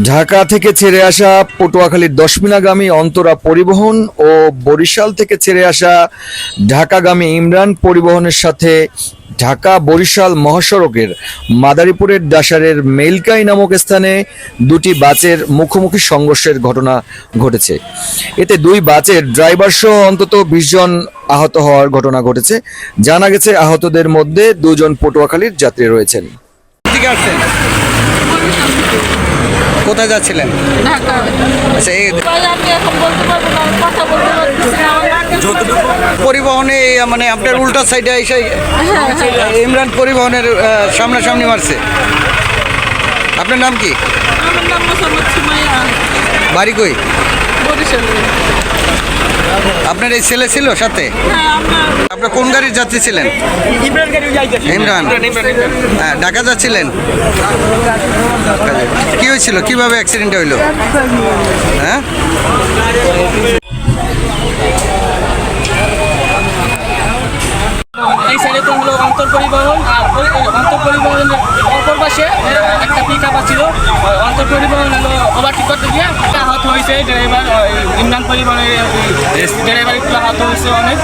ঢাকা থেকে ছেড়ে আসা পটুয়াখালীর দশমিনাগামী অন্তরা পরিবহন ও বরিশাল থেকে ছেড়ে আসা ঢাকাগামী ইমরান পরিবহনের সাথে ঢাকা বরিশাল মহাসড়কের মাদারীপুরের ডাসারের মেলকাই নামক স্থানে দুটি বাসের মুখোমুখি সংঘর্ষের ঘটনা ঘটেছে। এতে দুই বাসের ড্রাইভার সহ অন্তত বিশ জন আহত হওয়ার ঘটনা ঘটেছে। জানা গেছে আহতদের মধ্যে দুজন পটুয়াখালীর যাত্রী রয়েছেন। কোথায় যাচ্ছিলেন? আচ্ছা এই পরিবহনে মানে আপনার উল্টা সাইডে এসে ইমরান পরিবহনের সামনাসামনি মারছে। আপনার নাম কি? বাড়ি কই? আপনার এই ছেলে ছিল সাথে? হ্যাঁ আপনার কোন গাড়ির যাত্রী ছিলেন? ইমরান। হ্যাঁ ঢাকা যাচ্ছিলেন? হয়েছিল? কীভাবে অ্যাক্সিডেন্ট হইল? হ্যাঁ? এই সাইডে তো হলো অন্তর পরিবহন আর অন্তর পরিবহনের অপর পাশে একটা পিক আপ ছিল অন্তর পরিবহন ওভারটেক করতে গিয়ে একটা আহত হয়েছে ড্রাইভার ইমরান পরিবহনের ড্রাইভার একটু আহত হয়েছে অনেক।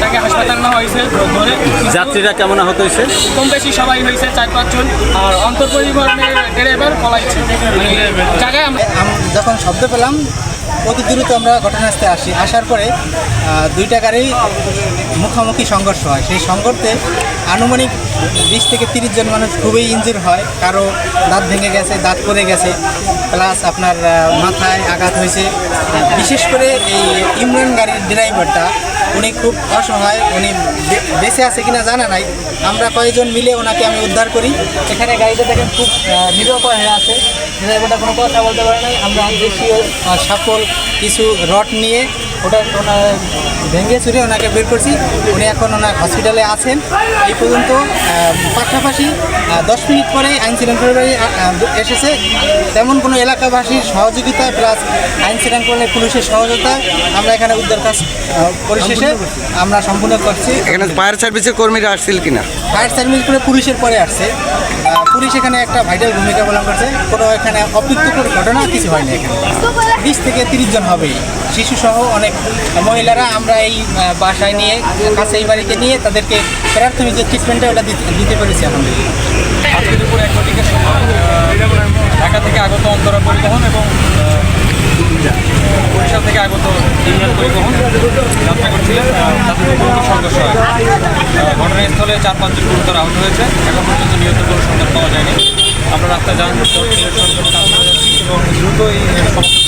তাকে হাসপাতাল নেওয়া হয়েছে ধরে যাত্রীরা কেমন আহত হয়েছে কম বেশি সবাই হয়েছে চার পাঁচজন আর অন্তর পরিবহনের ড্রাইভার পলাইছে। মানে জায়গায় আমরা যখন শব্দ পেলাম অতি দ্রুত আমরা ঘটনাস্থলে আসি। আসার পরে দুইটা গাড়ি মুখোমুখি সংঘর্ষ হয়। সেই সংঘর্ষে আনুমানিক বিশ থেকে তিরিশ জন মানুষ খুবই ইঞ্জুর হয়। কারও দাঁত ভেঙে গেছে, দাঁত পড়ে গেছে প্লাস আপনার মাথায় আঘাত হয়েছে। বিশেষ করে এই ইমরান গাড়ির ড্রাইভারটা উনি খুব অসহায়, উনি বেঁচে আছে কিনা জানা নাই। আমরা কয়েকজন মিলে ওনাকে আমি উদ্ধার করি। এখানে গাড়িটা দেখেন খুব নিরুপায় হয়ে আছে। ড্রাইভারটা কোনো কথা বলতে পারে নাই। আমরা সফল সাফল কিছু রড নিয়ে ওটা ওনার ভেঙে চুরে ওনাকে বের করছি। উনি এখন ওনার হসপিটালে আছেন। এই পর্যন্ত পাশাপাশি দশ মিনিট পরে আইন শৃঙ্খলা বাহিনী, আহ, আহ, এসেছে। তেমন কোনো এলাকাবাসীর সহযোগিতা প্লাস আইন শৃঙ্খলা পুলিশের সহযোগিতা আমরা এখানে উদ্ধার কাজ পরিশেষে আমরা সম্পূর্ণ করছি। এখানে ফায়ার সার্ভিসের কর্মীরা আসছিল কিনা? ফায়ার সার্ভিস করে পুলিশের পরে আসছে। পুলিশ এখানে একটা ভাইটাল ভূমিকা পালন করছে। কোনো এখানে অপ্রীতিকর ঘটনা কিছু হয়নি এখানে। বিশ থেকে তিরিশ জন হবে। শিশু সহ অনেক মহিলারা আমরা এই বাসায় নিয়ে কাছে এই বাড়িতে নিয়ে তাদেরকে প্রাথমিক যে ট্রিটমেন্টটা ওটা দিতে- দিতে পেরেছি আলহামদুলিল্লাহ। আজকে দুপুরে এক ঘটিকার ঢাকা থেকে আগত অন্তরা পরিবহন এবং বরিশাল থেকে আগত ইমরান পরিবহন। যাত্রা করছিলেন তাদের মুখোমুখি সংঘর্ষ হয়। ঘটনাস্থলে চার পাঁচজন গুরুতর আহত হয়েছে। এখন পর্যন্ত নিহত কোনো সন্ধান পাওয়া যায়নি। আমরা রাস্তায় যান এবং দ্রুত এই